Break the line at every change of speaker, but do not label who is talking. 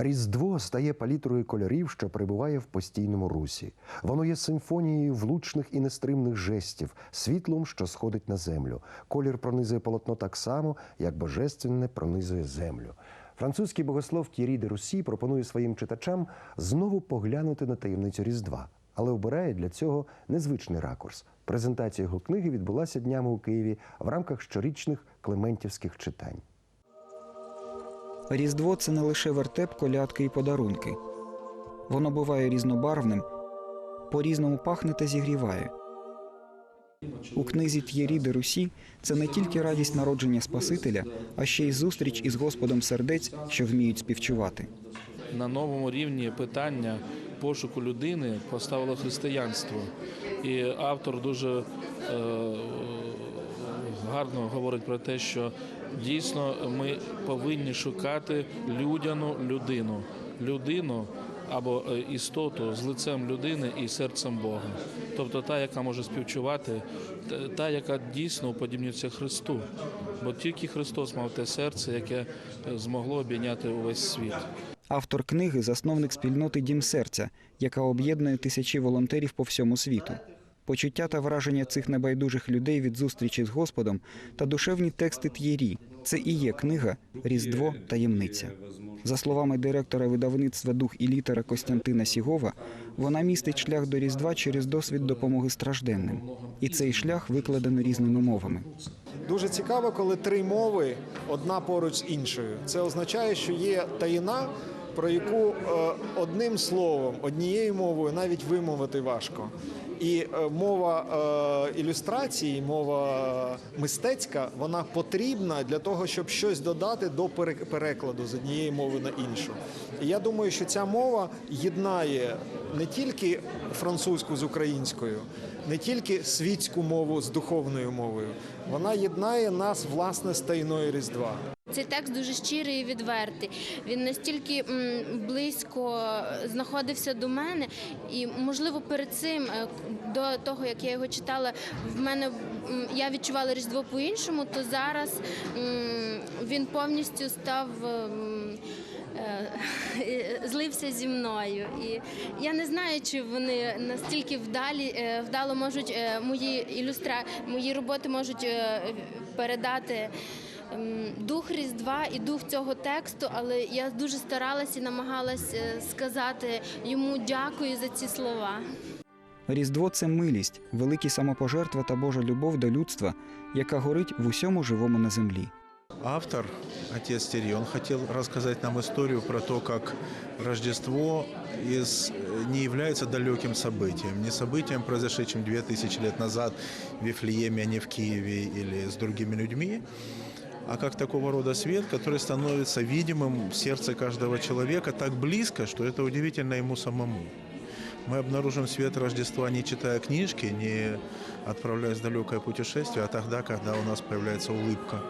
Різдво стає палітрою кольорів, що перебуває в постійному русі. Воно є симфонією влучних і нестримних жестів, світлом, що сходить на землю. Колір пронизує полотно так само, як божественне пронизує землю. Французький богослов Т'єрі де Русі пропонує своїм читачам знову поглянути на таємницю Різдва, але обирає для цього незвичний ракурс. Презентація його книги відбулася днями у Києві в рамках щорічних клементівських читань.
Різдво це не лише вертеп, колядки і подарунки. Воно буває різнобарвним, по-різному пахне та зігріває. У книзі Т'єрі де Русі це не тільки радість народження Спасителя, а ще й зустріч із Господом сердець, що вміють співчувати.
на новому рівні питання пошуку людини поставило християнство. І автор дуже е, гарно говорить про те, що дійсно ми повинні шукати людяну людину, людину або е, істоту з лицем людини і серцем Бога. Тобто та, яка може співчувати, та- яка дійсно уподібнюється Христу. Бо тільки Христос мав те серце, яке е, змогло обійняти увесь світ.
Автор книги засновник спільноти Дім серця, яка об'єднує тисячі волонтерів по всьому світу. Почуття та враження цих небайдужих людей від зустрічі з Господом та душевні тексти Т'єрі це і є книга Різдво таємниця. За словами директора видавництва Дух і літера Костянтина Сігова, вона містить шлях до Різдва через досвід допомоги стражденним. І цей шлях викладено різними мовами.
Дуже цікаво, коли три мови одна поруч з іншою. Це означає, що є таїна, про яку е, одним словом, однією мовою навіть вимовити важко. І е, мова е, ілюстрації, мова мистецька, вона потрібна для того, щоб щось додати до пере- перекладу з однієї мови на іншу. І я думаю, що ця мова єднає не тільки французьку з українською, не тільки світську мову з духовною мовою. Вона єднає нас власне з таїною Різдва.
Цей текст дуже щирий і відвертий. Він настільки близько знаходився до мене, і можливо перед цим, е, до того як я його читала, в мене я відчувала різдво по-іншому, то зараз він повністю став. е, Злився зі мною, і я не знаю, чи вони настільки вдалі е, вдало можуть е, мої ілюстра мої роботи можуть е, передати дух Різдва і дух цього тексту, але я дуже старалася і намагалась е, сказати йому дякую за ці слова.
Різдво це милість, великі самопожертва та Божа любов до людства, яка горить в усьому живому на землі.
Автор, отец Терри, он хотел рассказать нам историю про то, как Рождество из, не является далеким событием, не событием, произошедшим 2000 лет назад в Вифлееме, а не в Киеве или с другими людьми, а как такого рода свет, который становится видимым в сердце каждого человека так близко, что это удивительно ему самому. Мы обнаружим свет Рождества, не читая книжки, не отправляясь в далекое путешествие, а тогда, когда у нас появляется улыбка